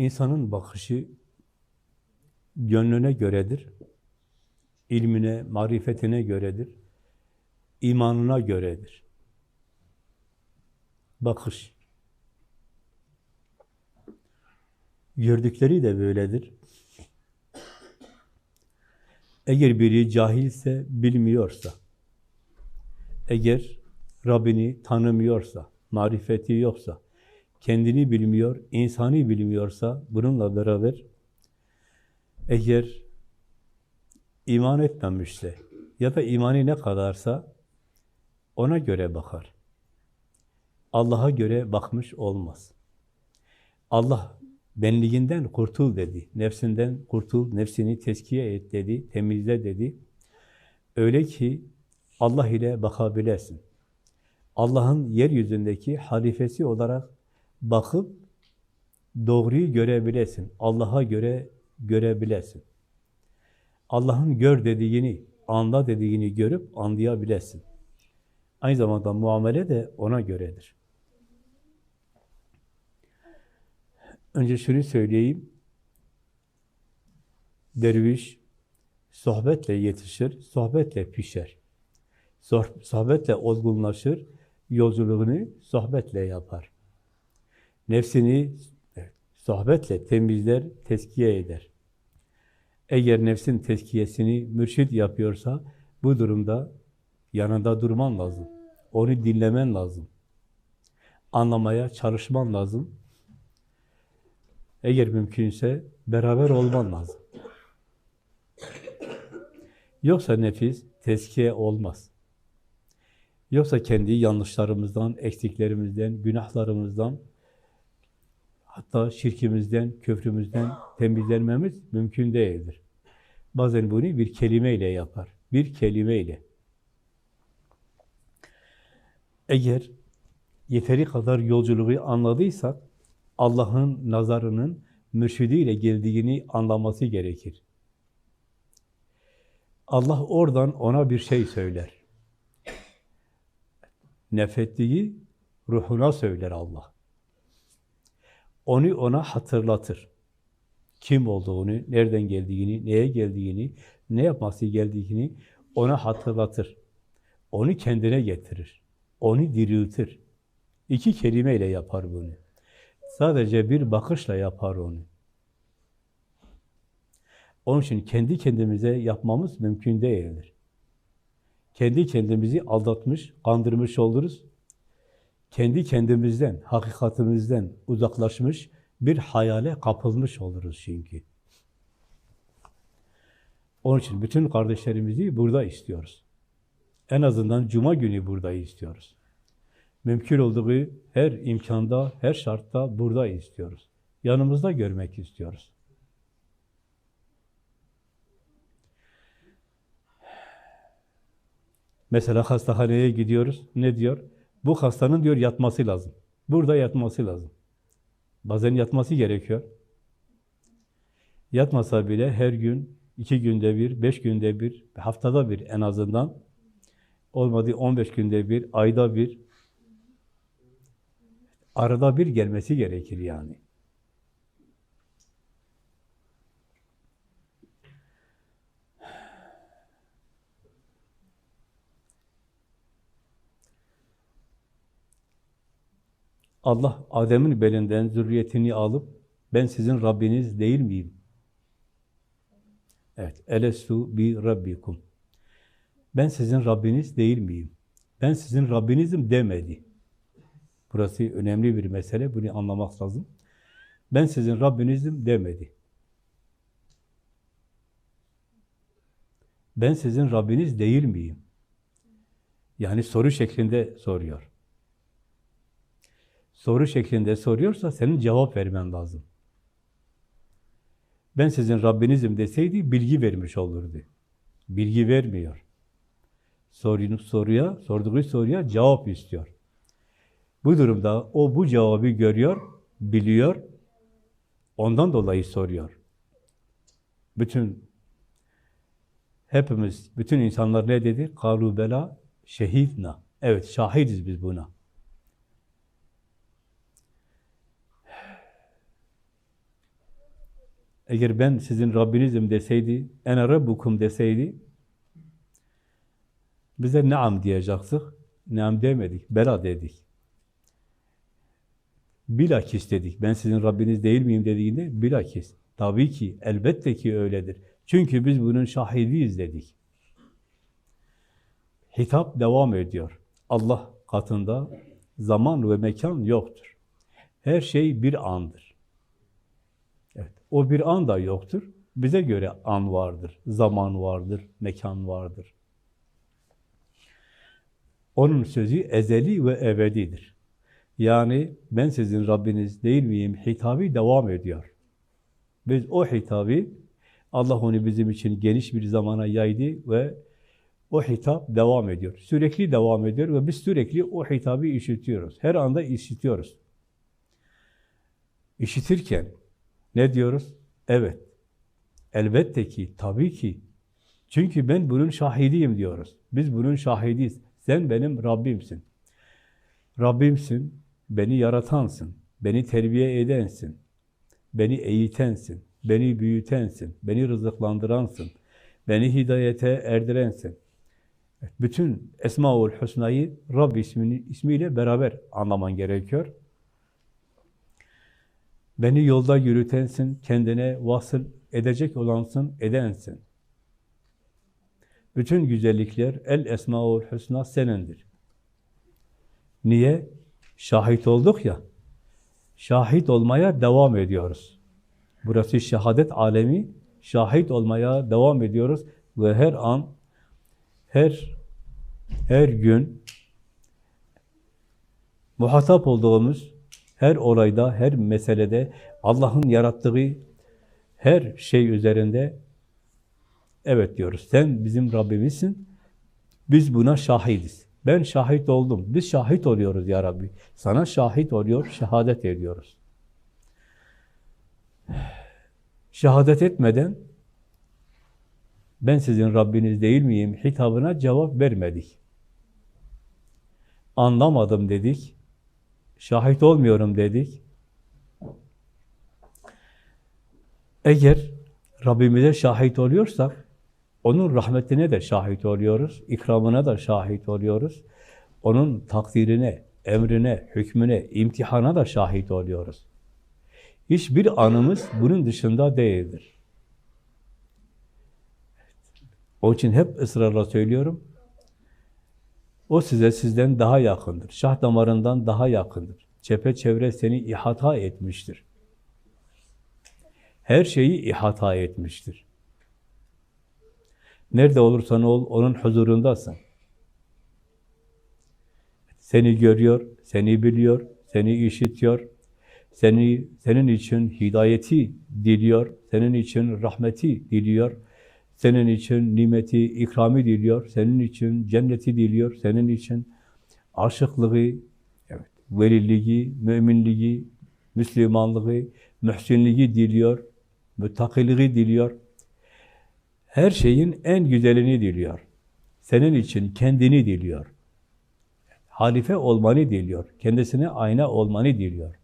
İnsanın bakışı gönlüne göredir, ilmine, marifetine göredir, imanına göredir. Bakış. Gördükleri de böyledir. Eğer biri cahilse, bilmiyorsa, eğer Rabbini tanımıyorsa, marifeti yoksa, kendini bilmiyor, insanı bilmiyorsa, bununla beraber eğer iman etmemişse ya da imanı ne kadarsa ona göre bakar. Allah'a göre bakmış olmaz. Allah benliğinden kurtul dedi. Nefsinden kurtul, nefsini teskiye et dedi, temizle dedi. Öyle ki Allah ile bakabilesin. Allah'ın yeryüzündeki halifesi olarak bakıp doğruyu görebilesin. Allah'a göre görebilesin. Allah'ın gör dediğini, anla dediğini görüp anlayabilesin. Aynı zamanda muamele de ona göredir. Önce şunu söyleyeyim. Derviş sohbetle yetişir, sohbetle pişer. Sohbetle olgunlaşır, yolculuğunu sohbetle yapar. Nefsini sohbetle temizler, teskiye eder. Eğer nefsin teskiyesini mürşid yapıyorsa, bu durumda yanında durman lazım. Onu dinlemen lazım. Anlamaya çalışman lazım. Eğer mümkünse beraber olman lazım. Yoksa nefis teskiye olmaz. Yoksa kendi yanlışlarımızdan, eksiklerimizden, günahlarımızdan, hatta şirkimizden, köfrümüzden temizlenmemiz mümkün değildir. Bazen bunu bir kelimeyle yapar. Bir kelimeyle. Eğer yeteri kadar yolculuğu anladıysak, Allah'ın nazarının mürşidiyle geldiğini anlaması gerekir. Allah oradan ona bir şey söyler. Nefettiği ruhuna söyler Allah. Onu ona hatırlatır. Kim olduğunu, nereden geldiğini, neye geldiğini, ne yapması geldiğini ona hatırlatır. Onu kendine getirir. Onu diriltir. İki kelimeyle yapar bunu. Sadece bir bakışla yapar onu. Onun için kendi kendimize yapmamız mümkün değildir. Kendi kendimizi aldatmış, kandırmış oluruz. Kendi kendimizden, hakikatimizden uzaklaşmış, bir hayale kapılmış oluruz çünkü. Onun için bütün kardeşlerimizi burada istiyoruz. En azından cuma günü burada istiyoruz. Mümkün olduğu her imkanda, her şartta burada istiyoruz. Yanımızda görmek istiyoruz. Mesela hastahaneye gidiyoruz. Ne diyor? Bu hastanın diyor yatması lazım. Burada yatması lazım. Bazen yatması gerekiyor. Yatmasa bile her gün, iki günde bir, beş günde bir, haftada bir en azından olmadı 15 günde bir, ayda bir arada bir gelmesi gerekir yani. Allah Adem'in belinden zürriyetini alıp ben sizin Rabbiniz değil miyim? Evet. Elestu bi rabbikum. Ben sizin Rabbiniz değil miyim? Ben sizin Rabbinizim demedi. Burası önemli bir mesele. Bunu anlamak lazım. Ben sizin Rabbinizim demedi. Ben sizin Rabbiniz değil miyim? Yani soru şeklinde soruyor. Soru şeklinde soruyorsa senin cevap vermen lazım. Ben sizin Rabbinizim deseydi bilgi vermiş olurdu. Bilgi vermiyor. Sorunu soruya, sorduğu soruya cevap istiyor. Bu durumda o bu cevabı görüyor, biliyor, ondan dolayı soruyor. Bütün hepimiz, bütün insanlar ne dedi? Kalu bela şehidna. Evet, şahidiz biz buna. Eğer ben sizin Rabbinizim deseydi, ene rabbukum deseydi, bize naam diyecektik. Naam demedik, bela dedik. Bilakis dedik. Ben sizin Rabbiniz değil miyim dediğinde bilakis. Tabii ki, elbette ki öyledir. Çünkü biz bunun şahidiyiz dedik. Hitap devam ediyor. Allah katında zaman ve mekan yoktur. Her şey bir andır. O bir an da yoktur. Bize göre an vardır, zaman vardır, mekan vardır. Onun sözü ezeli ve ebedidir. Yani ben sizin Rabbiniz değil miyim hitabı devam ediyor. Biz o hitabı, Allah onu bizim için geniş bir zamana yaydı ve o hitap devam ediyor. Sürekli devam ediyor ve biz sürekli o hitabı işitiyoruz. Her anda işitiyoruz. İşitirken ne diyoruz? Evet. Elbette ki, tabii ki. Çünkü ben bunun şahidiyim diyoruz. Biz bunun şahidiyiz. Sen benim Rabbimsin. Rabbimsin, beni yaratansın, beni terbiye edensin, beni eğitensin, beni büyütensin, beni rızıklandıransın, beni hidayete erdirensin. Bütün Esma-ül Hüsna'yı Rabb ismini, ismiyle beraber anlaman gerekiyor. Beni yolda yürütensin, kendine vasıl edecek olansın, edensin. Bütün güzellikler El Esmaül Hüsna senindir. Niye? Şahit olduk ya. Şahit olmaya devam ediyoruz. Burası şehadet alemi. Şahit olmaya devam ediyoruz ve her an her her gün muhatap olduğumuz her olayda, her meselede Allah'ın yarattığı her şey üzerinde evet diyoruz. Sen bizim Rabbimizsin. Biz buna şahidiz. Ben şahit oldum. Biz şahit oluyoruz ya Rabbi. Sana şahit oluyor, şehadet ediyoruz. Şehadet etmeden ben sizin Rabbiniz değil miyim hitabına cevap vermedik. Anlamadım dedik. Şahit olmuyorum dedik. Eğer Rabbimize şahit oluyorsak, onun rahmetine de şahit oluyoruz, ikramına da şahit oluyoruz. Onun takdirine, emrine, hükmüne, imtihana da şahit oluyoruz. Hiçbir anımız bunun dışında değildir. Onun için hep ısrarla söylüyorum. O size sizden daha yakındır. Şah damarından daha yakındır. Çepeçevre seni ihata etmiştir. Her şeyi ihata etmiştir. Nerede olursan ol, onun huzurundasın. Seni görüyor, seni biliyor, seni işitiyor, seni senin için hidayeti diliyor, senin için rahmeti diliyor, senin için nimeti, ikrami diliyor, senin için cenneti diliyor, senin için aşıklığı, evet, veliliği, müminliği, Müslümanlığı, mühsinliği diliyor, müttakiliği diliyor. Her şeyin en güzelini diliyor. Senin için kendini diliyor. Halife olmanı diliyor. Kendisine ayna olmanı diliyor.